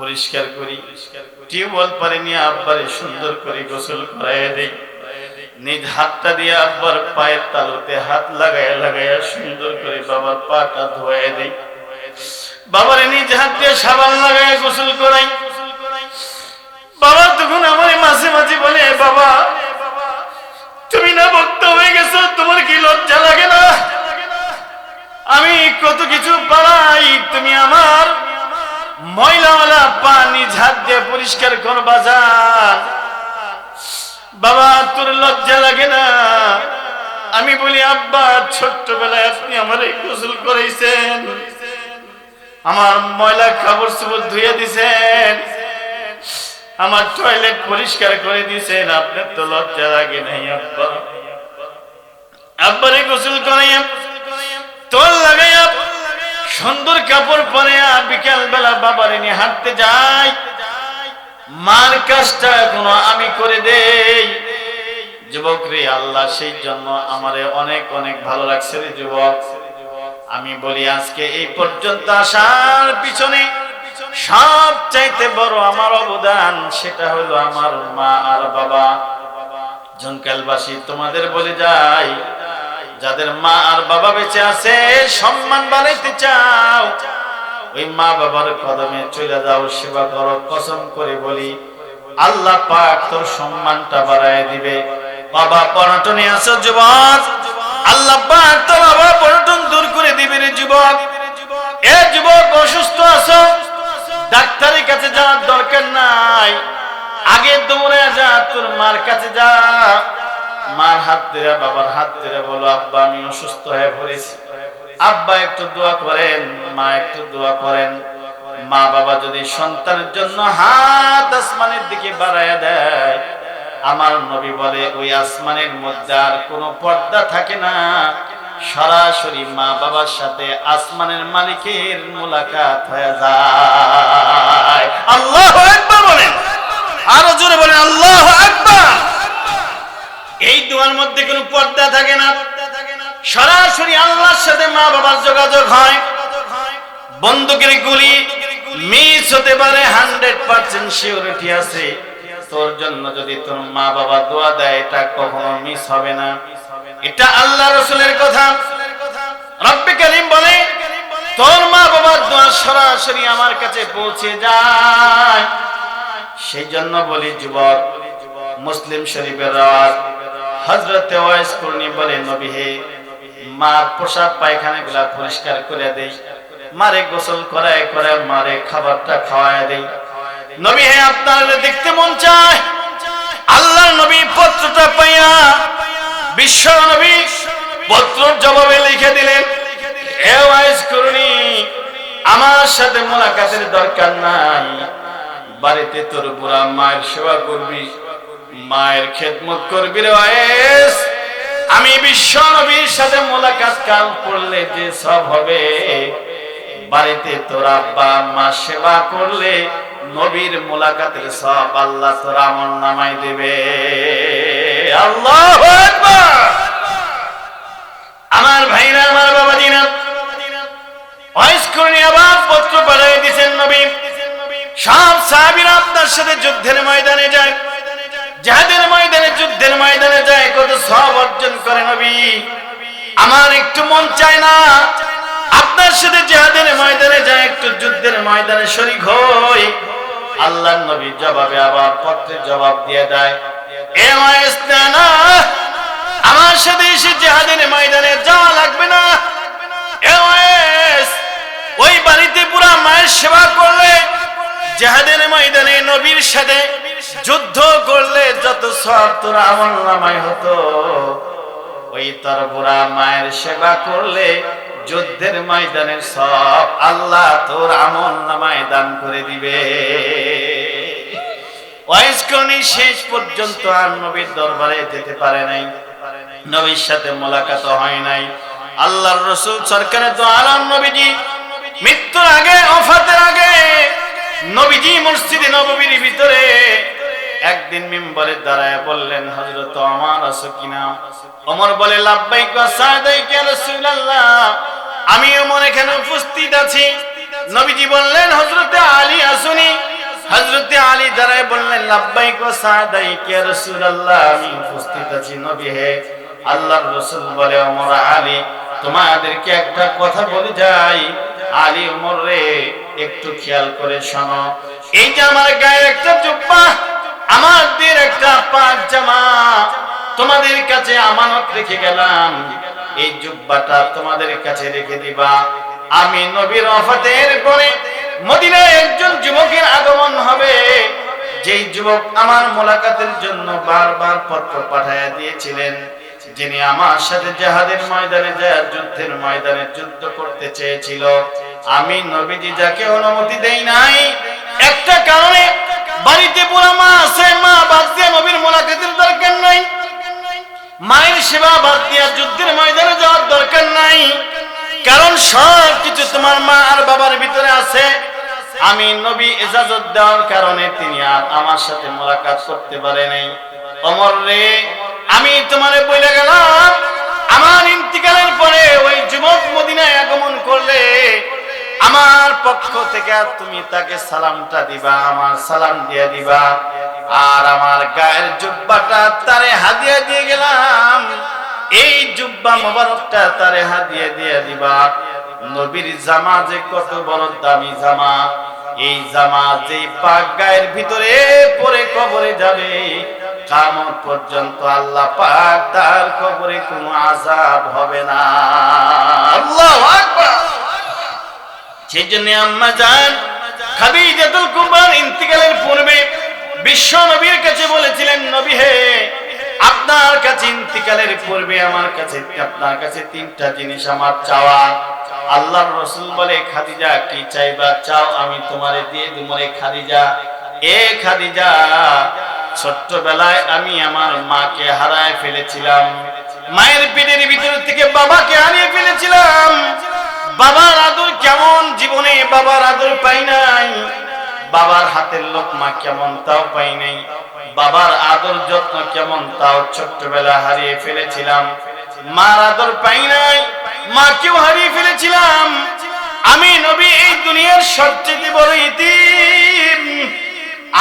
পরিষ্কার করি। টিউবওয়েল পানি নিয়ে আব্বারে সুন্দর করে গোসল করাইয়া দেই। নিজ হাতটা দিয়ে আব্বার পায়ের তালুতে হাত লাগাইয়া লাগাইয়া সুন্দর করে বাবার পাটা ধোয়া দেই। বাবারে নিজ হাত দিয়ে সাবান লাগাইয়া গোসল করাই। বাবা তখন আমার মাঝে মাঝে বলে, বাবা, তুমি না বক্তা হয়ে গেছো, তোমার কি লজ্জা লাগে না? আমি কত কিছু পালাই তুমি আমার ময়লাওয়ালা পানি ঝাঁট দিয়ে পরিষ্কার করবা যান বাবা, তোর লজ্জা লাগে না? আমি বলি, আব্বা, ছোট্টবেলায় আপনি আমার গোসল করাইছেন। আমার ময়লা কাপড় চোপড় ধুয়ে দিছেন। আমার টয়লেট পরিষ্কার করে দিয়েছেন আপনার তো লজ্জা লাগে নাই, আব্বা। আব্বারে গোসল লাগাইয়া সুন্দর কাপড় পরে বিকাল বেলা বাবারে নিয়ে হাঁটতে যাই। মার কাজটা এখনও আমি করে দেই। যুবক রে, আল্লাহ সেই জন্য আমারে অনেক অনেক ভালো লাগছে রে যুবক। আমি বলি, আজকে এই পর্যন্ত আসার পিছনে সব চাইতে বড় আমার অবদান সেটা হলো আমার মা আর বাবা। জনকালবাসী তোমাদের বলে যাই যাদের মা আর বাবা বেঁচে আছে, সম্মান বাড়াইতে চাও, ওই মা বাবার কদমে চলে যাও, সেবা করো, কসম করে বলি, আল্লাহ পাক তোর সম্মানটা বাড়ায় দিবে। বাবা পরটনে আছো যুবক, আল্লাহ পাক তোর বাবা পরটন দূর করে দিবে রে যুবক। এ যুবক, অসুস্থ আছো? ডাক্তারের কাছে যাওয়ার দরকার নাই। আগে দৌড়ে যা, তোর মার কাছে যা। মার হাত ধরে, বাবার হাত ধরে বলো, আব্বা, আমি অসুস্থ হয়ে পড়েছি। আব্বা একটু দোয়া করেন, মা একটু দোয়া করেন। মা বাবা যদি সন্তানের জন্য হাত আসমানের দিকে বাড়াইয়া দেয়, আমার নবী বলে, ওই আসমানের মধ্যে আর কোনো পর্দা থাকে না। সরাসরি মা বাবার সাথে আসমানের মালিকের মোলাকাত হয়ে যায়। আল্লাহ একবার বলেন। আরও জোরে বলেন, আল্লাহ একবার এই দোয়ার মধ্যে কোনো পর্দা থাকে না। সরাসরি আল্লাহর সাথে মা বাবার যোগাযোগ হয়। বন্দুকের গুলি মিস হতে পারে, হান্ড্রেড পার্সেন্ট সিওরিটি আছে। তোর জন্য যদি তোর মা বাবা দোয়া দেয়, এটা কখনো মিস হবে না। এটা আল্লাহ রসুলের কথা। রব্বে কালিম বলে, তোর মা বাবার দোয়া সরাসরি আমার কাছে পৌঁছে যায়। সেই জন্য বলি, যুবক, মুসলিম শরীফের রাত হজরতে ওয়াইস করনি বলে, নবী হে, মার পোশাক পায়খানা গুলা পরিষ্কার করে দেই। মারে গোসল করায় করে মারে খাবারটা খাওয়ায় দেই। নবী হে, আপনার দেখতে মন চায়। আল্লাহ নবী পত্রটা পাইয়া বিশ্ব নবী পত্র জবাবে লিখে দিলেন হে ওয়াইস করনি, আমার সাথে মোলাকাতের দরকার নাই। বাড়িতে তোর বুড়া মায়ের সেবা করবি। মায়ের খেদমত করবি রে আমি বিশ্ব নবীর সাথে মোলাকাত কাল করলে যে সব হবে। বাড়িতে তোর আব্বা, মা সেবা করলে নবীর মোলাকাতের সব আল্লাহ তোর আমল নামাই দেবে। আল্লাহ আমার ভাইরা, আমার বাবা দিনা। আবার পত্র পাঠিয়ে দিয়েছেন নবী। সব সাহাবীরা আপনার সাথে যুদ্ধের ময়দানে যায়। যাদের ময়দানে, যুদ্ধের ময়দানে যায়, কত সব অর্জন করে নবী। আমার একটু মন চায় না, আপনার সাথে যাদের ময়দানে যায়, একটু যুদ্ধের ময়দানে শরিক হই। আল্লাহ নবী জবাবে আবার পত্রের জবাব দিয়ে দেয় আমার সাথে এসে জেহাদের ময়দানে যাওয়া লাগবে না। ওই বাড়িতে পুরা মায়ের সেবা করলে জেহাদের ময়দানে নবীর সাথে যুদ্ধ করলে যত সব তোর আমল নামাই হতো। ওই তোর বুড়া মায়ের সেবা করলে যুদ্ধের ময়দানের সব আল্লাহ তোর আমল নামায় দান করে দিবে। শেষ পর্যন্ত আর নবীর দরবারে যেতে পারে নাই। নবীর সাথে মোলাকাত হয় নাই। আল্লাহর রসুল সরকারের তো আরাম নবীজি। মৃত্যুর আগে অফাতের আগে নবীজি মসজিদে নববীর ভিতরে একদিন মিম্বরে দাঁড়ায় বললেন হজরত আমার আছো কিনা? অমর বলে লাভবাইক সাদাইক রাসূলুল্লাহ। আমি অমর এখানে উপস্থিত আছি। নবীজি বললেন হজরতে আলী আসুনি। হজরতে আলী দাঁড়ায় বললেন, লাব্বাইক ও সাদাইক ইয়া রাসূলুল্লাহ। আমি উপস্থিত আছি, নবী হে। আল্লাহর রাসূল বলে, ওমর, আলী, তোমাদেরকে একটা কথা বলে যাই। আলী, ওমর রে, একটু খেয়াল করে শোনো। এই যে আমার গায়ে একটা জুব্বা আমার দের একটা পাক জামা তোমাদের কাছে আমানত রেখে গেলাম। এই জুব্বাটা তোমাদের কাছে রেখে দিবা। আমি নবীর অফাতের পরে মদিনায় একজন যুবকের আগমন হবে। যেই যুবক আমার মোলাকাতের জন্য বারবার পত্র পাঠাইয়া দিয়েছিলেন, যিনি আমার সাথে জাহাদের ময়দানে যায় যুদ্ধের ময়দানে যুদ্ধ করতে চেয়েছিল। আমি নবীজি যাকে অনুমতি দেই নাই, একটা কারণে বাড়িতে পুরো মা আছে, মা বাদ দিয়ে নবীর মোলাকাতের দরকার নাই। মায়ের সেবা বাদ দিয়া যুদ্ধের ময়দানে যাওয়ার দরকার নাই। কারণ সব কিছু তোমার মা আর বাবার ভিতরে আছে। আমি নবী এজাজত দেওয়ার কারণে তিনি আর আমার সাথে মোলাকাত করতে পারে নাই। অমর রে, আমি তোমারে বলে গেলাম, আমার ইন্তিকালের পরে ওই যুবক মদিনায় আগমন করলে আমার পক্ষ থেকে তুমি তাকে সালামটা দিবা, আমার সালাম দিয়ে দিবা। আর আমার গায়ের জুব্বাটা তারে হাদিয়া দিয়ে গেলাম। এই জুব্বা মোবারকটা তারে হাদিয়া দিয়ে দিবা। নবীর জামা যে কত বড় দামি জামা, এই জামা যে পাক গায়ের ভিতরে পরে কবরে যাবে, কামত পর্যন্ত আল্লাহ পাক তার কবরে কোনো আজাব হবে না। আল্লাহ আকবার। সেই জন্য আম্মা যান খাদিজাতুল কুবরার ইন্তিকালের পূর্বে বিশ্ব নবীর কাছে বলেছিলেন, নবী হে, আপনার কাছে ইন্তিকালের পূর্বে আমার কাছে, আপনার কাছে তিনটা জিনিস আমার চাওয়া। আল্লাহর রসুল বলে, খাদিজা, কি চাইবা? চাও, আমি তোমারে দিয়ে দিমরে খাদিজা। এ খাদিজা, ছোট্টবেলায় আমি আমার মাকে হারায় ফেলেছিলাম। মায়ের পেটের ভিতর থেকে বাবাকে হারিয়ে ফেলেছিলাম। বাবার আদর কেমন জীবনে? বাবার আদর পাই নাই। বাবার হাতের লোকমা কেমন তাও পাই নাই। বাবার আদর যত্ন কেমন তাও ছোট্টবেলা হারিয়ে ফেলেছিলাম। মার আদর পাই নাই, মাকেও হারিয়ে ফেলেছিলাম। আমি নবী, এই দুনিয়ার সবচেয়ে বড় ইতি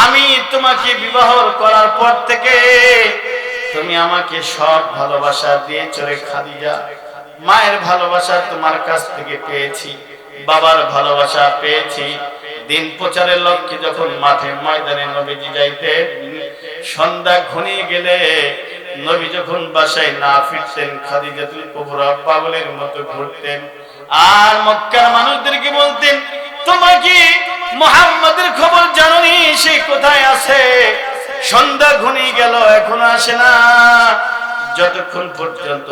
আমি তোমাকে বিবাহ করার পর থেকে তুমি আমাকে সব ভালোবাসা দিয়ে চলে খাদিজা। মায়ের ভালোবাসা তোমার কাছ থেকে পেয়েছি, বাবার ভালোবাসা পেয়েছি। দিন প্রচারের লক্ষ্যে যখন মাঠে ময়দানে নবীজি যাইতে সন্ধ্যা ঘনিয়ে গেলে নবী যখন বাসায় না ফিরতেন, খাদিজাতুল কুবরা পাগলের মতো ঘুরতেন। আর মক্কার মানুষদেরকে বলতেন, তোমরা কি মোহাম্মদের খবর জানোনি সে কোথায় আছে? সন্ধ্যা ঘনিয়ে গেল, এখনও আসে না। যতক্ষণ পর্যন্ত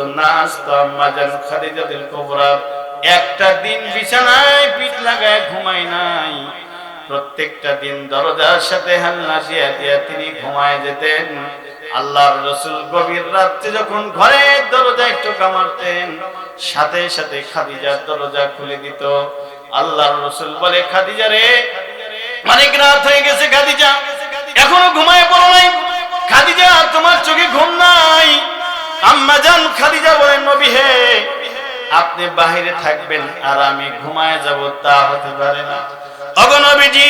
একটা দিন বিছানায় পিঠ লাগায় ঘুমায় নাই। প্রত্যেকটা দিন দরজার সাথে হাল্লা দিয়া দিয়া তিনি ঘুমায় যেতেন। আল্লাহর রসুল গভীর রাত্রে যখন ঘরের দরজায় টোকা মারতেন সাথে সাথে খাদিজার দরজা খুলে দিত। আল্লাহর রসুল বলে, খাদিজা রে অনেক রাত হয়ে গেছে খাদিজা। এখনও ঘুমায় পড়ো নাই। খাদিজা, তোমার চোখে ঘুম নাই। আম্মা জান খাদিজা বলেন, নবী হে, আপনি বাহিরে থাকবেন আর আমি ঘুমায় যাব, তা হতে পারে না। অগনবীজি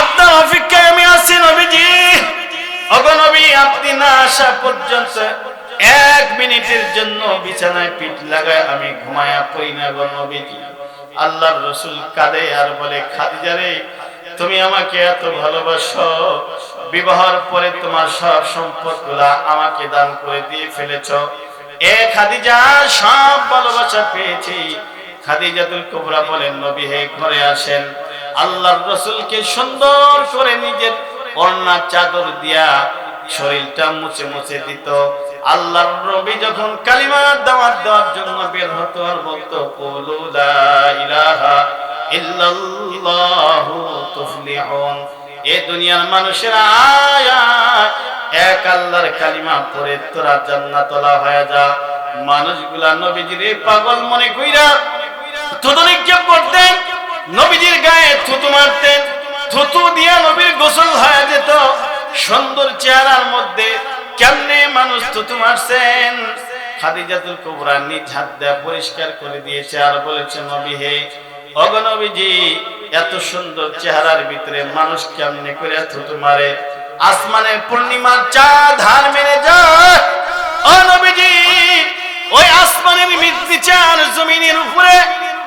আপনার অপেক্ষায় আমি আছি নবীজি। অগনবী আপনি না আসা পর্যন্ত এক মিনিটের জন্য বিছানায় পিঠ লাগায় আমি ঘুমায়া পড়ি না গো নবীজি। আল্লাহর রসুল কাঁদে আর বলে, খাদিজা রে, তুমি আমাকে এত ভালোবাসো বিবাহর পরে তোমার সব সম্পদ আমাকে দান করে দিয়ে ফেলেছ। এ খাদিজা, সব ভালোবাসা পেয়েছি। খাদিজাতুল কুবরা বলেন, নবী হে, ঘরে আসেন। আল্লাহর সুন্দর করে নিজের চাদর দিয়া শরীরটা মুছে মুছে দিত। আল্লাহর নবী যখন কালিমার দাওয়াত দেওয়ার জন্য বের হতো, আর বলতো, কুলু লা ইলাহা ইল্লাল্লাহু তুফলিহুন। এ দুনিয়ার মানুষেরা এক আল্লাহর কালিমা পরে তোরা জান্নাতলা হয়ে যা। মানুষগুলা নবীজির পাগল মনে কইরা থুতু নিক্ষেপ করতেন নবীজির গায়ে থুতু মারতেন থুতু দিয়া নবীর গোসল হয়ে যেত। সুন্দর চেহারার মধ্যে কেমনে মানুষ থুতু মারছেন? খাদিজাতুল কুবরা নিজ হাত দিয়ে পরিষ্কার করে দিয়েছে আর বলেছে, নবী হে অগনবীজি এত সুন্দর চেহারার ভিতরে মানুষ কেমনে করে থুতু মারে আসমানের পূর্ণিমার চাঁদ, হার মেরে যায়। ওই আসমানের মৃত্যু চার জমিনের উপরে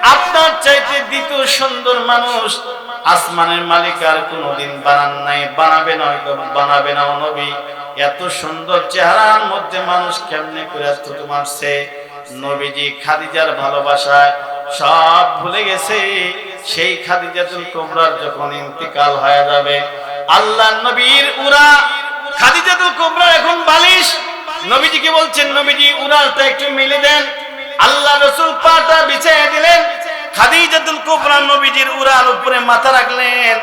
আপনার চাইতে দ্বিতীয় সুন্দর মানুষ আসমানের মালিক আর কোনোদিন বানান নাই, বানাবে না বানাবে না নবী এত সুন্দর চেহারার মধ্যে মানুষ কেমনে করে থুতু মারছে নবীজি খাদিজার ভালোবাসায় সব ভুলে গেছে। সেই খাদিজাতুল কোবরার যখন ইন্তিকাল হয়ে যাবে আল্লাহ নবীর উরা খাদিজাতুল কোবরা এখন বালিশ। নবীজিকে বলছেন, নবীজি, উড়ালটা একটু মিলে দেন। আল্লাহ রসুল পাটা বিছিয়ে দিলেন। খাদিজাতুল কোবরা নবীজির উড়াল উপরে মাথা রাখলেন।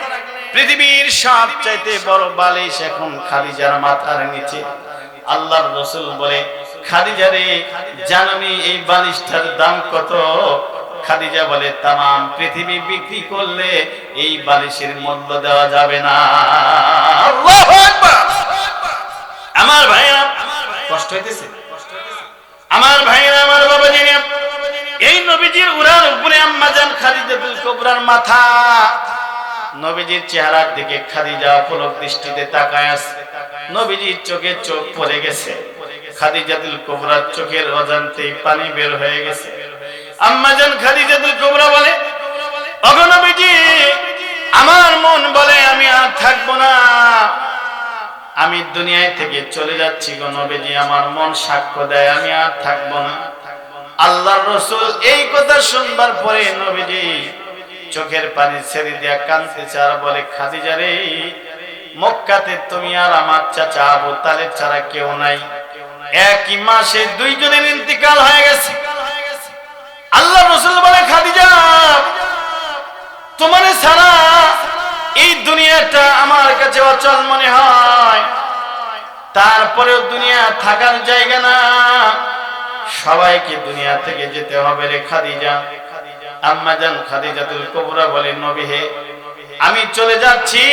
পৃথিবীর সব চাইতে বড় বালিশ এখন খাদিজার মাথার নিচে। আল্লাহর রসুল বলে, খাদিজা রে জাননি এই বালিশটার দাম কত? খাদিজা বলে তাম পৃথিবী বিক্রি করলে এই বালিশের মূল্য দেওয়া যাবে না। আমার ভাইরা কষ্ট হইতেছে? আমার ভাইরা আমার বাবা জানি এই নবীজির উড়ার উপরে আম্মা জান খাদিজাতুল কুবরার মাথা, নবীজির চেহারার দিকে খাদিজা পলক দৃষ্টিতে তাকায় আছে। নবীজির চোখে চোখ পড়ে গেছে। খাদিজাতুল কুবরার চোখের অজান্তেই পানি বের হয়ে গেছে। আম্মা জান খাদিজাতুল কুবরা বলে ওগো নবীজি, আমার মন বলে আমি আর থাকব না। আমি দুনিয়ায় থেকে চলে যাচ্ছি গো আমার মন সাক্ষ্য দেয়, আমি আর থাকব না। আল্লাহর রসুল এই কথা শুনবার পরে নবীজি চোখের পানি ছেড়ে দিয়া কাঁদতেছে আর বলে, খাদিজা রে, মক্কাতে তুমি আর আমার চাচা আবু তালেব ছাড়া কেউ নাই। একই মাসে দুইজনের ইন্তিকাল হয়ে গেছে। আল্লাহ রসুল বলে, খাদিজা, তোমার ছাড়া এই দুনিয়াটা আমার কাছে অচল মনে হয়। তারপরেও দুনিয়া থাকার জায়গা না। সবাইকে দুনিয়া থেকে যেতে হবে রে খাদিজা। আম্মা জান খাদিজাতুল কুবরা বলে, নবী হে, আমি চলে যাচ্ছি।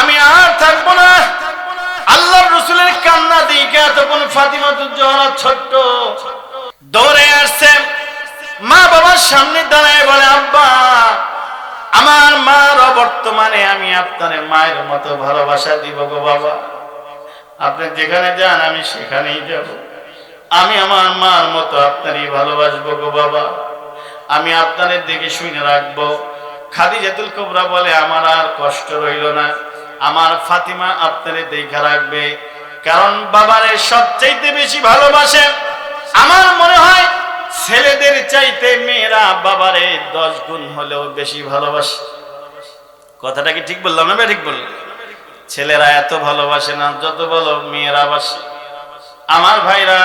আমি আর থাকব না। আল্লাহর রসুলের কান্না দিকে তখন ফাতিমাতুল জোহরা ছোট্ট দৌড়ে আসছে। মা বাবার সামনে দাঁড়ায় বলে, আব্বা, আমার মার অবর্তমানে আমি আপনার মায়ের মতো ভালোবাসা দিব গো বাবা। আপনি যেখানে যান, আমি সেখানেই যাব। আমি আমার মার মতো আপনারই ভালোবাসবো গো বাবা। আমি আপনাদের দিকে শুনে রাখব। খাদিজাতুল কুবরা বলে, আমার আর কষ্ট রইল না। আমার ফাতিমা আপনারে দেখা রাখবে। কারণ বাবারে সবচাইতে বেশি ভালোবাসে। আমার মনে হয় ছেলেদের চাইতে মেয়েরা বাবারে দশ গুণ হলেও বেশি ভালোবাসে। কথাটা কি ঠিক বললাম না ঠিক বললাম? ছেলেরা এত ভালোবাসে না, যত বলো মেয়েরা বাসে। আমার ভাইরা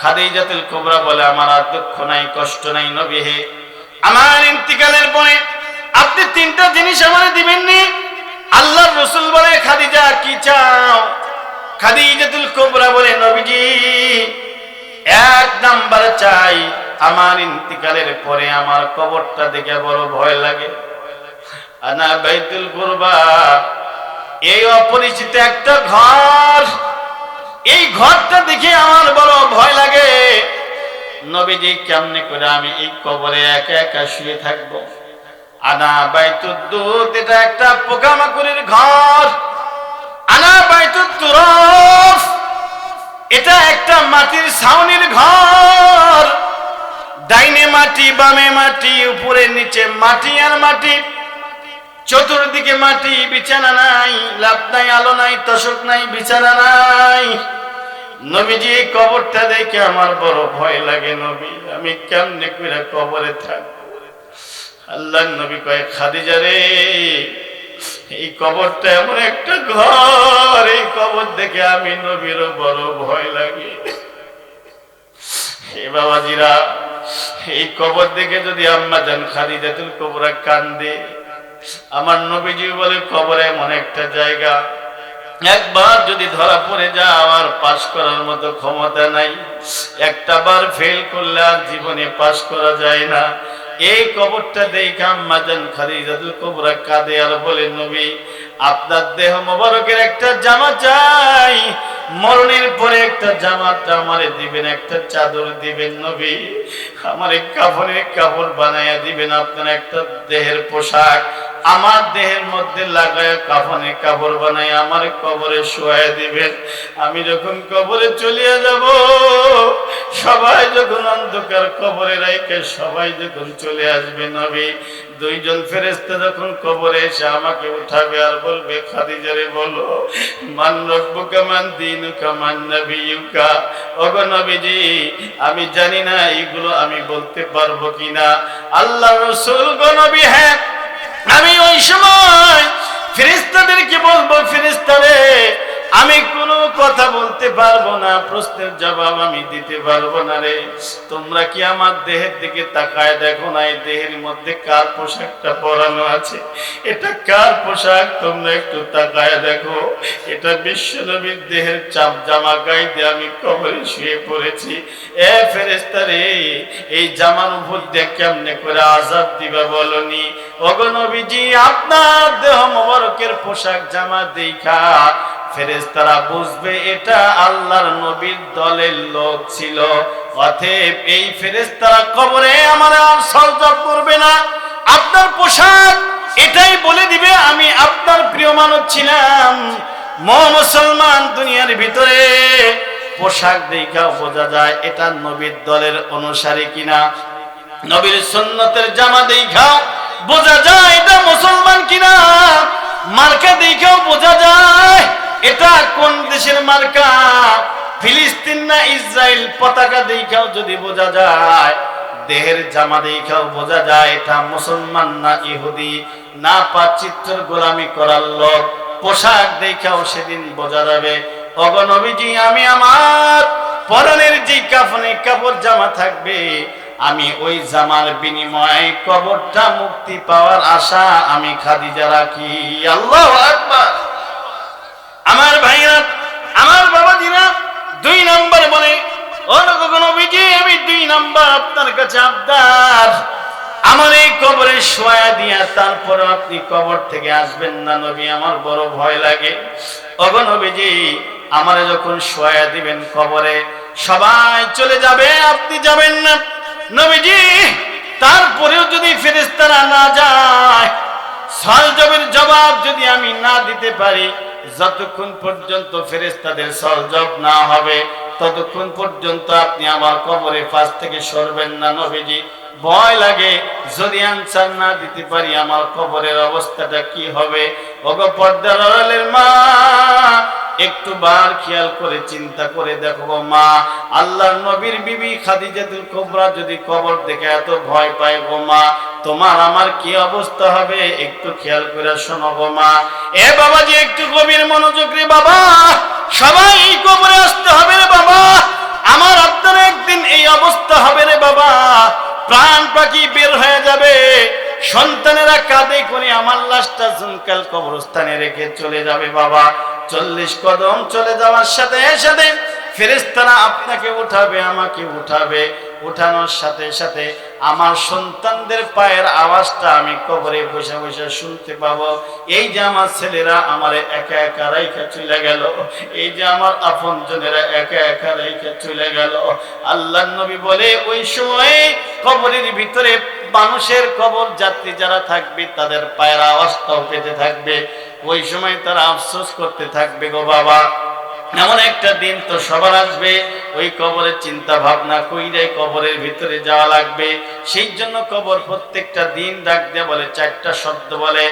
খাদিজাতুল কোবরা বলে, আমার আর দুঃখ নাই, কষ্ট নাই নবী হে। আমার ইন্তিকালের পরে আপনি তিনটা জিনিস আমার দিবেননি? আল্লাহর রসুল বলে, খাদিজা, কি চাও? খাদি খাদিজাতুল কুবরা বলে, নবীজি এক নাম্বার চাই, আমার ইন্তিকালের পরে আমার কবরটা দেখে বড় ভয় লাগে। আনা বাইতুল কুরবা, এই অপরিচিত একটা ঘর। এই ঘরটা দেখে আমার বড় ভয় লাগে। নবীজি কেমনে করে আমি এই কবরে একা একা শুয়ে থাকব? আনা বাইতুদ্দুত এটা একটা পোকামাকুড়ির ঘর। আনা বাইতুদ্দুরফ এটা একটা মাটির ছাউনির ঘর। ডাইনে মাটি, বামে মাটি, উপরে নিচে মাটি আর মাটি। চতুর্দিকে মাটি, বিছানা নাই, লাভ নাই, আলো নাই তশক নাই, বিছানা নাই। নবীজি কবরটা দেখে আমার বড় ভয় লাগে নবী। আমি কেমনে কবরে থাকব? আল্লাহ নবী কয়ে, খাদিজা রে এই কবরটা এমন একটা ঘর, এই কবর দেখে আমি নবীরও বড় ভয় লাগে। হে বাবাজিরা, এই কবর দেখে যদি আম্মা যান খাদিজাতুল কবরা কান্দে, আমার নবীজি বলে কবর এমন একটা জায়গা। একবার যদি ধরা পড়ে যা আমার পাশ করার মতো ক্ষমতা নাই। একটা বার ফেল করলে আর জীবনে পাশ করা যায় না। এই কবরটা দেখা মাজান খাদিজাতুল কুবরা কাঁদে আর বলে, নবী, আপনার দেহ মোবারকের একটা জামা চাই। মরণের পরে একটা জামাটা আমারে দিবেন, একটা চাদর দিবেন, নবী। আমার কাপড়ের কাপড় বানাইয়া দিবেন, আপনার একটা দেহের পোশাক। আমার দেহের মধ্যে লাগায় কাফনে কাপড় বানাই আমার কবরে শোয়া দিবেন। আমি যখন কবরে চলিয়া যাব, সবাই যখন অন্ধকার কবরে রাইকে সবাই যখন চলে আসবে নবী, দুইজন ফেরেস্তা যখন কবরে এসে আমাকে উঠাবে আর বলবে খাদিজারে বলো, মান রব্বুকা, মান দিনুকা, মান নবিয়ুকা? ওগো নবীজি, আমি জানি না এগুলো আমি বলতে পারব কিনা। আল্লাহ রসুল গো নবী হ্যাঁ আমি ওই সময় ফেরেস্তাদেরকে বলব ফেরেস্তারে আমি কোনো কথা বলতে পারব না, প্রশ্নের জবাব আমি দিতে পারব না রে। তোমরা কি আমার দেহের দিকে তাকায় দেখো না? এই দেহের মধ্যে কার পোশাকটা পরানো আছে? এটা কার পোশাক? তোমরা একটু তাকায় দেখো। এটা বিশ্বনবীর দেহের চাপ জামা দিয়ে আমি কবরে শুয়ে পড়েছি। এ ফেরেস্তা রে, এই জামার উপর দিয়ে কেমনে করে আজাদ দিবা বলনি? অগনবীজি আপনার দেহ মোবারকের পোশাক জামা দেখা ফেরেস্তারা বুঝবে এটা আল্লাহর নবীর দলের লোক ছিল। অতএব এই ফেরেস্তারা কবরে আমার আর সরজব করবে না। আপনার পোশাক এটাই বলে দিবে, আমি আপনার প্রিয় মানব ছিলাম। ম মুসলমান দুনিয়ার ভিতরে পোশাক দেখা বোঝা যায় এটা নবীর দলের অনুসারী কিনা। নবীর সুন্নতের জামা দেখা বোঝা যায় এটা মুসলমান কিনা। মার্কা দেখাও বোঝা যায়। এটা কোন দেশের মার্কা? ফিলিস্তিন না ইসরায়েল পতাকা দেখাও যদি বোঝা যায়, দেহের জামা দেখাও বোঝা যায়, এটা মুসলমান না ইহুদি? না পাচিত্রের গোলামি করার লোক, পোশাক দেখাও সেদিন বোঝা যাবে। অগনবীজি আমি আমার পরনের যে কাফনে কাপড় জামা থাকবে, আমি ওই জামার বিনিময়ে কবরটা মুক্তি পাওয়ার আশা আমি খাদিজা রাখি। আল্লাহ আকবার। আমার ভাইরা, আমার বাবাজিরা দুই নাম্বার বলে নবীজি, আমি দুই আপনার কাছে আবদার। আমার এই কবরে আপনি কবর থেকে আসবেন না নবী, আমার ভয় লাগে। যখন কবরে, সবাই চলে যাবে, আপনি যাবেন না। নবীজি, তারপরেও যদি ফেরেস্তারা না যায় সলজবের জবাব যদি আমি না দিতে পারি যতক্ষণ পর্যন্ত ফেরেস্তাদের সহযোগ না হবে, ততক্ষণ পর্যন্ত আপনি আমার কবরে পাশ থেকে সরবেন না নবীজি। ভয় লাগে। যদি আনসার না দিতে পারি, আমার কবরের অবস্থাটা কি হবে? ওগো পর্দার আড়ালের মা, একটু বার খেয়াল করে চিন্তা করে দেখো মা। আল্লাহর নবীর বিবি খাদিজাতুল কুবরা যদি কবর দেখে এত ভয় পায় গো মা, তোমার আমার কি অবস্থা হবে? একটু খেয়াল করে শোনো গো মা। এ বাবা যে একটু গভীর মনোযোগ রে বাবা। সবাই কবরে প্রাণ পাখি বের হয়ে যাবে। সন্তানেরা কাঁদে করে আমার লাশটা জুনকাল কবরস্থানে রেখে চলে যাবে বাবা। চল্লিশ কদম চলে যাওয়ার সাথে সাথে ফেরেস্তারা আপনাকে উঠাবে, আমাকে উঠাবে। উঠানোর সাথে সাথে আমার সন্তানদের পায়ের আওয়াজটা আমি কবরে বসে বসে শুনতে পাবো। এই যে আমার ছেলেরা আমার একা একা রাইখা চলে গেল, এই যে আমার আপন জনেরা একা একা রাইখা চলে গেল। আল্লাহ নবী বলে, ওই সময়ে কবরের ভিতরে মানুষের কবর যাত্রী যারা থাকবে, তাদের পায়ের আওয়াজটাও পেতে থাকবে। ওই সময় তারা আফসোস করতে থাকবে গো বাবা। এমন একটা দিন তো সবার আসবে। ওই কবরের চিন্তা ভাবনা কইরে কবরের ভিতরে যাওয়া লাগবে। সেই জন্য কবর প্রত্যেকটা দিন ডাক দিয়ে বলে, চারটা শব্দ বলে,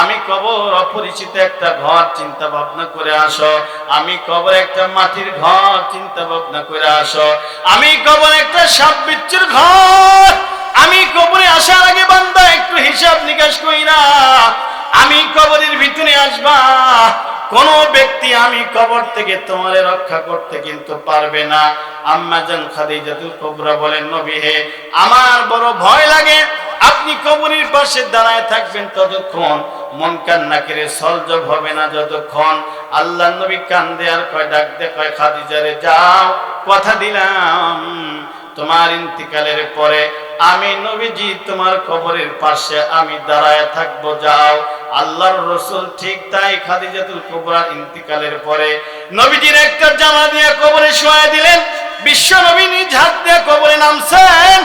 আমি কবর অপরিচিত একটা ঘর চিন্তা ভাবনা করে আসো। আমি কবর একটা মাটির ঘর চিন্তা ভাবনা করে আসো। আমি কবর একটা সাপ বিচ্ছুর ঘর। আমি কবরে আসার আগে বান্দা একটু হিসাব নিকাশ কইরা, আমি কবরের ভিতরে আসবা। কোন ব্যক্তি আমি কবর থেকে তোমারে রক্ষা করতে কিন্তু পারবে না। আম্মা জান খাদিজাতুল কুবরা বলেন, নবী হে, আমার বড় ভয় লাগে। আপনি কবরের পাশে দাঁড়ায় থাকবেন ততক্ষণ। মন কান্না করে সলজব হবে না যতক্ষণ। আল্লাহ নবী কান্দে আর কয়, ডাক দে, কয় খাদিজারে যাও। কথা দিলাম। তোমার ইন্তিকালের পরে আমি নবীজি, তোমার কবরের পাশে আমি দাঁড়ায় থাকব, যাও। আল্লাহর রসুল ঠিক তাই খাদিজাতুল কুবরার ইন্তিকালের পরে নবীজির একটা জামা দিয়ে কবরে শোয়া দিলেন। বিশ্ব নবী নিজ হাত দিয়ে কবরে নামছেন।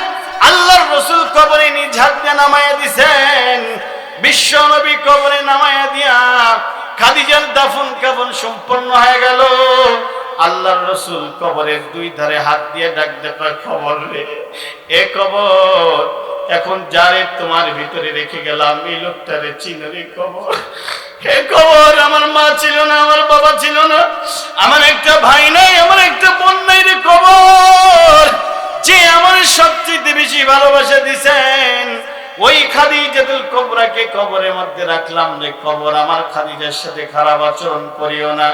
আল্লাহর রসুল কবরে নিজ হাত দিয়ে নামাইয়া দিছেন। বিশ্ব নবী কবরে নামাইয়া দিয়া খাদিজার দাফন কাফন সম্পন্ন হয়ে গেল। আল্লাহর রসুল কবরের দুই ধারে হাত দিয়ে ডাক দেখা খবর রে, এ কবর, এখন যারে তোমার ভিতরে রেখে গেলাম, এই লোকটারে চিনরে কবর। হে কবর, আমার মা ছিল না, আমার বাবা ছিল না, আমার একটা ভাই নাই, আমার একটা বোন নাই রে কবর। যে আমার সবচেয়ে বেশি ভালোবাসা দিছেন, ওই খাদিজাতুল কোবরাকে কবরের মধ্যে রাখলাম রে কবর। আমার খাদিজার সাথে খারাপ আচরণ করিও না।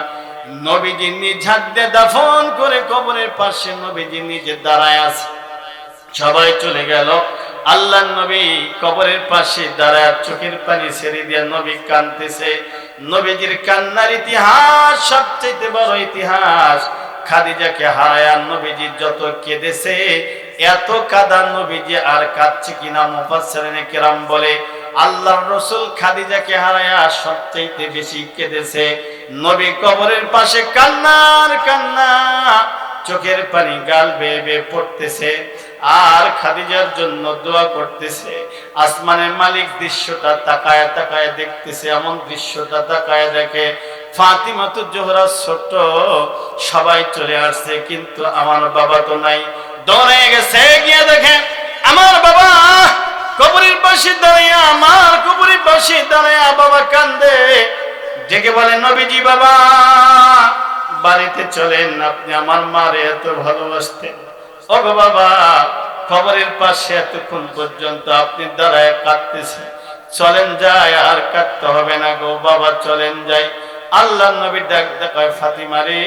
নবীজি নিজ হাত দাফন করে কবরের পাশে নবীজি নিজে দাঁড়ায় আছে। সবাই চলে গেল। আল্লাহ নবী কবরের পাশে দাঁড়ায়, চোখের পানি ছেড়ে দিয়ে নবী কানতেছে নবীজির কান্নার ইতিহাস সবচেয়ে বড় ইতিহাস, খাদিজাকে হারায়া নবীজি যত কেঁদেছে, এত কাদা নবীজি আর কাঁদছে কিনা মুফাসসিরিনে কেরাম বলে, আল্লাহর রসুল খাদিজাকে হারায়া সবচেয়ে বেশি কেঁদেছে। নবী কবরের পাশে কান্নার কান্না, চোখের পানি গাল বেয়ে বেয়ে পড়তেছে। আর খাদিজার জন্য দোয়া করতেছে। আসমানের মালিক দৃশ্যটা তাকায় তাকায় দেখতেছে, এমন দৃশ্যটা তাকায় দেখে ফাতিমা তো জোহরা ছোট সবাই চলে আসছে, কিন্তু আমার বাবা তো নাই। দৌড়ে গেছে, গিয়ে দেখে আমার বাবা কবরের পাশে দাঁড়িয়ে আমার কবরের পাশে দাঁড়িয়ে বাবা কান্দে। ডেকে বলে, নবীজি বাবা, বাড়িতে চলেন আপনি, আমার মারে এত ভালোবাসতেন গো বাবা, খবরের পাশে এতক্ষণ পর্যন্ত আপনি দাঁড়ায় কাঁদতেছেন। চলেন যায় আর কাঁদতে হবে না গো, বাবা চলেন যাই। আল্লাহ নবী ডাক দেখায়, ফাতিমা রে,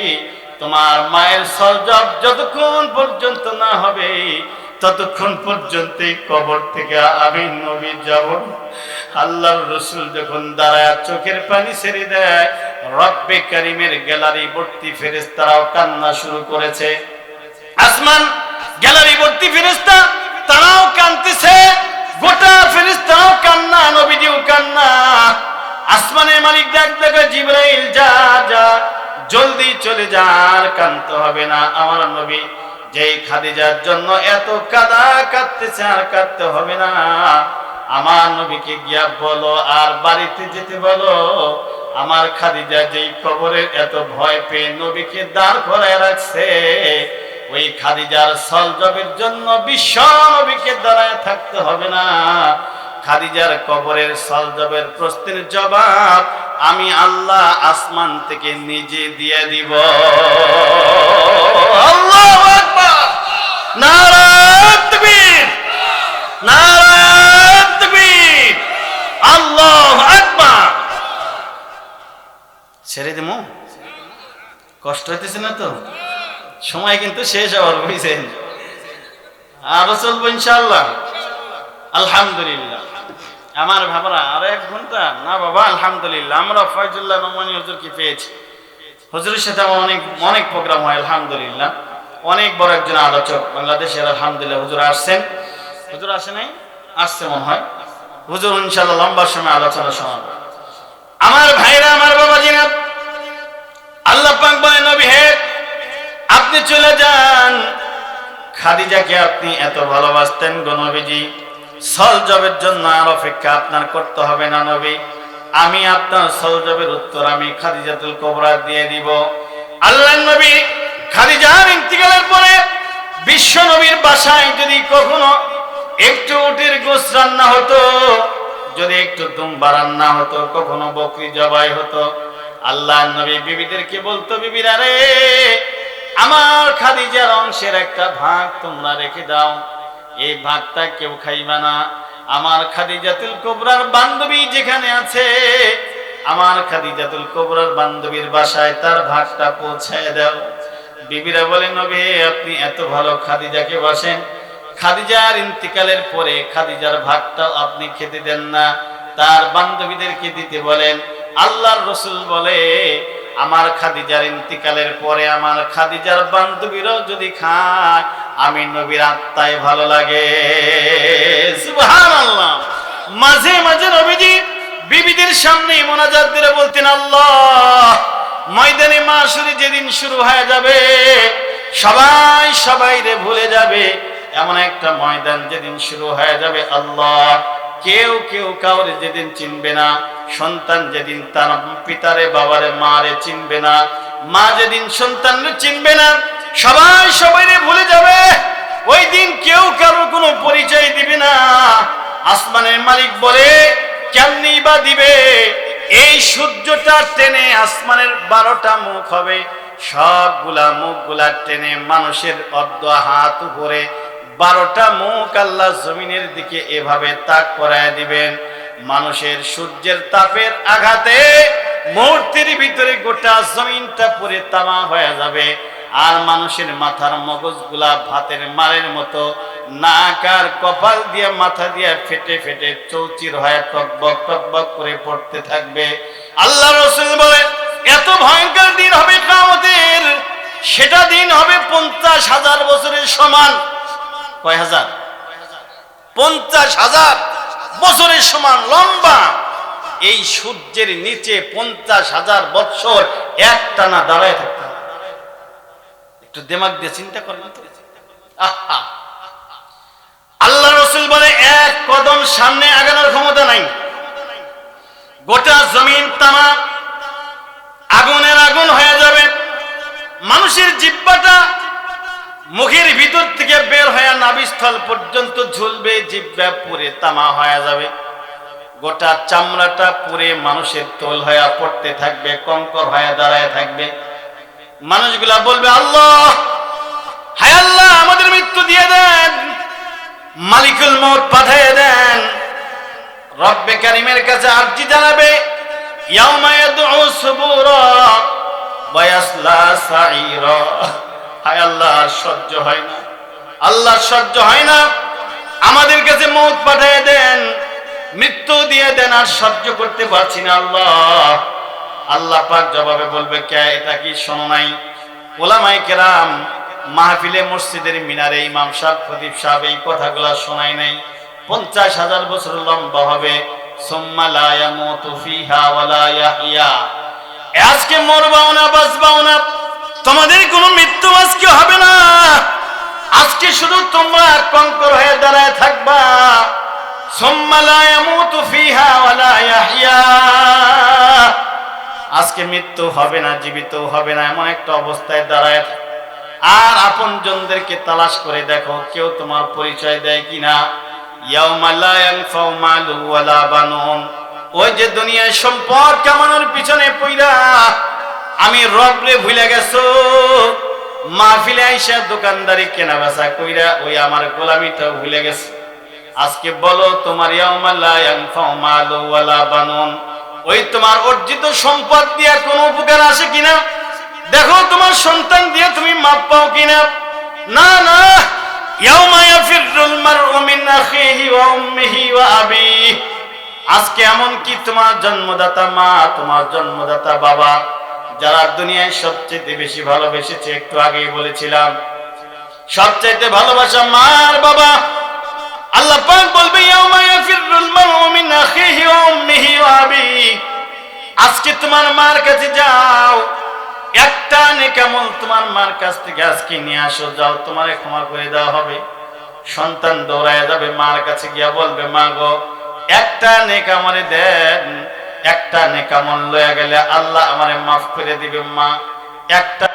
তোমার মায়ের সজব যতক্ষণ পর্যন্ত না হবে ততক্ষণ পর্যন্ত কবর থেকে আমি নবী যাব। আল্লাহর রসুল যখন দাঁড়ায় চোখের পানি ছেড়ে দেয়, রব্বে কারিমের গ্যালারি ভর্তি ফেরেস্তারাও কান্না শুরু করেছে। আসমান গ্যালারি ভর্তি ফেরেস্তা তারাও কানতেছে গোটা ফেরেস্তারাও কান্না, নবীজিও কান্না। আসমানের মালিক ডাক দেখে জিব্রাইল যা যা, জলদি চলে যা, আর কানতে হবে না। আমার নবী যেই খাদিজার জন্য এত কাদা কাঁদতেছে আর কাঁদতে হবে না। আমার নবীকে গিয়া বলো, আর বাড়িতে যেতে বলো। আমার খাদিজা যেই খবরের এত ভয় পেয়ে নবীকে দাঁড় করায় রাখছে, ওই খাদিজার সলজবের জন্য বিশ্ব নবীকে দাঁড়ায় থাকতে হবে না। খাদিজার কবরের সলজবের প্রশ্নের জবাব আমি আল্লাহ আসমান থেকে নিজে দিয়ে দিব। আল্লাহু আকবার নারায়ণ তাকবীর নারায়ণ তাকবীর আল্লাহু আকবার ছেড়ে দেবো? কষ্ট হইতেছে না তো? সময় কিন্তু শেষ হওয়ার, বুঝছেন? আরও চলবো ইনশাল্লাহ আলহামদুলিল্লাহ। আমার ভাবরা আর এক ঘণ্টা? না বাবা, আলহামদুলিল্লাহ। আমরা ফয়জুল্লাহ নোমানি হুজুরকে পেয়েছি। হুজুরের সাথে আমার অনেক অনেক প্রোগ্রাম হয়, আলহামদুলিল্লাহ। অনেক বড় একজন আলোচক বাংলাদেশের আলহামদুলিল্লাহ, হুজুর আসছেন। হুজুর আসে নাই? আসছে মনে হয়। হুজুর ইনশাল্লাহ লম্বা সময় আলোচনা শোনাবে। আমার ভাইরা, আমার বাবা জিনা আল্লাহ পাক বলে, নবী হে, আপনি চলে যান। খাদিজাকে আপনি এত ভালোবাসতেন গো নবীজি। সল জবের জন্য আর অপেক্ষা আপনার করতে হবে না নবী। আমি আপনার সল জবের উত্তর আমি খাদিজাতুল কোবরা দিয়ে দিব। আল্লাহ নবী খাদিজার ইন্তিকালের পরে বিশ্ব নবীর বাসায় যদি কখনো একটু উটির গোস রান্না হতো, যদি একটু দুম্বা রান্না হতো, কখনো বকরি জবাই হতো আল্লাহ নবী বিবিদেরকে বলতো, বিবিরা রে, আমার খাদিজার অংশের একটা ভাগ তোমরা রেখে দাও, এই ভাগটা কেউ খাইবা না। আমার খাদিজাতুল কোবরার বান্ধবী যেখানে আছে, আমার খাদিজাতুল কোবরার বান্ধবীর বাসায় তার ভাগটা পৌঁছায় দাও। বিবিরা বলে, নবী, আপনি এত ভালো খাদিজাকে বসেন। খাদিজার ইন্তিকালের পরে খাদিজার ভাগটাও আপনি খেতে দেন না। তার বান্ধবীদেরকে দিতে বলেন। আল্লাহর রসুল বলে, আমার খাদিজার ইন্তিকালের পরে আমার খাদিজার বান্ধবীরাও যদি খায়, আমি নবীর আত্মায় ভালো লাগে। মাঝে মাঝে নবীজি বিবিদের সামনে মোনাজাত দিয়ে বলতেন, আল্লাহ ময়দানে মাসুরি যেদিন শুরু হয়ে যাবে, সবাই সবাই রে ভুলে যাবে, এমন একটা ময়দান যেদিন শুরু হয়ে যাবে আল্লাহ। কেউ কেউ কাউরে যেদিন চিনবে না, সন্তান যেদিন তার পিতারে, বাবারে, মারে চিনবে না, মা যেদিন সন্তান চিনবে না, সবাই সবাই ভুলে যাবে। ওই দিন কেউ কারোর কোনো পরিচয় দিবে না। আসমানের মালিক বলে কেমনি বা দিবে? এই সূর্যটা টেনে আসমানের বারোটা মুখ হবে। সবগুলা মুখগুলা টেনে মানুষের অর্ধ হাত উপরে বারোটা মুখ আল্লাহ জমিনের দিকে এভাবে তাক করায় দিবেন। মানুষের সূর্যের তাপের আঘাতে মূর্তির ভিতরে গোটা জমিনটা পুরে তামা হয়ে যাবে। আর মানুষের মাথার মগজগুলা ভাতের মারের মতো নাক আর কপাল দিয়ে, মাথা দিয়ে ফেটে ফেটে চৌচির হয়ে টকবক টকবক করে পড়তে থাকবে। আল্লাহ রসুল বলে, এত ভয়ঙ্কর দিন হবে কামতের সেটা দিন হবে পঞ্চাশ হাজার বছরের সমান। কয় হাজার? পঞ্চাশ হাজার বছরের সমান, লম্বা। এই সূর্যের নিচে পঞ্চাশ হাজার বছর একটানা দাঁড়ায় থাকতে একটু দেমাগ দিয়ে চিন্তা করেন আহা। আল্লাহ রসুল বলে, এক কদম সামনে আগানোর ক্ষমতা নাই। গোটা জমিন তামা আগুনের আগুন হয়ে যাবে। মানুষের জিব্বাটা মুখের ভিতর থেকে বের হয়ে নাভিস্থল পর্যন্ত ঝুলবে, জিব্বা পুরে তামা হয়ে যাবে। গোটা চামড়াটা পুরে মানুষের তোল হয়ে পড়তে থাকবে, কঙ্কর হয়ে দাঁড়ায় থাকবে। মানুষগুলা বলবে, আল্লাহ, হায় আল্লাহ, আমাদের মৃত্যু দিয়ে দেন। মালিকুল মত পাঠিয়ে দেন। রব্বে কারিমের কাছে আরজি জানাবে হায় সহ্য হয় না। আল্লাহ, সহ্য হয় না। আমাদের কাছে দেন, মৃত্যু দিয়ে দেন, আর সহ্য করতে পারছি না আল্লাহ। আল্লাহ পাক জবাবে বলবে, কে, এটা কি শোনো নাই? ওলামাই কেরাম মাহফিলে মসজিদের মিনারে ইমাম সাহেব, খতিব সাহেব এই কথাগুলো শোনায় নাই। পঞ্চাশ হাজার বছর লম্বা হবে। আজকে মরবাও না বাঁচবাও না। তোমাদের কোনো মৃত্যু আজকে হবে না। আজকে শুধু তোমরা কঙ্কর হয়ে দাঁড়ায় থাকবা। আজকে মৃত্যু হবে না জীবিত হবে না, এমন একটা অবস্থায় দাঁড়ায় আর আপন জনদেরকে তালাশ করে দেখো, কেউ তোমার পরিচয় দেয় কিনা? ওই যে দুনিয়ায় সম্পদ কামানোর পিছনে পইরা আমি রবরে ভুলে গেছো। মাহফিলে আইসা দোকানদারি কেনা বেচা কইরা ওই আমার গোলামিটা ভুলে গেছে। আজকে বলো তোমার ওই তোমার অর্জিত সম্পদ দিয়ে কোনো উপকার আসে কিনা? দেখো তোমার সন্তান দিয়ে তুমি মাপ পাও কিনা? না না। আজকে এমন কি তোমার জন্মদাতা মা, তোমার জন্মদাতা বাবা, যারা দুনিয়ায় সবচেয়ে বেশি ভালোবেসেছে? একটু আগেই বলেছিলাম। সবচাইতে ভালোবাসা মা আর বাবা। আল্লাহ পাক বলবে আজকে তোমার মার কাছে যাও। একটা নেকামল তোমার মার কাছ থেকে আজকে নিয়ে আসো, যাও তোমার ক্ষমা করে দেওয়া হবে। সন্তান দৌড়ায় যাবে, মার কাছে গিয়া বলবে, মা গো, একটা নেকামলে দেন, একটা নেকামল লয়ে গেলে আল্লাহ আমারে মাফ করে দিবে মা। একটা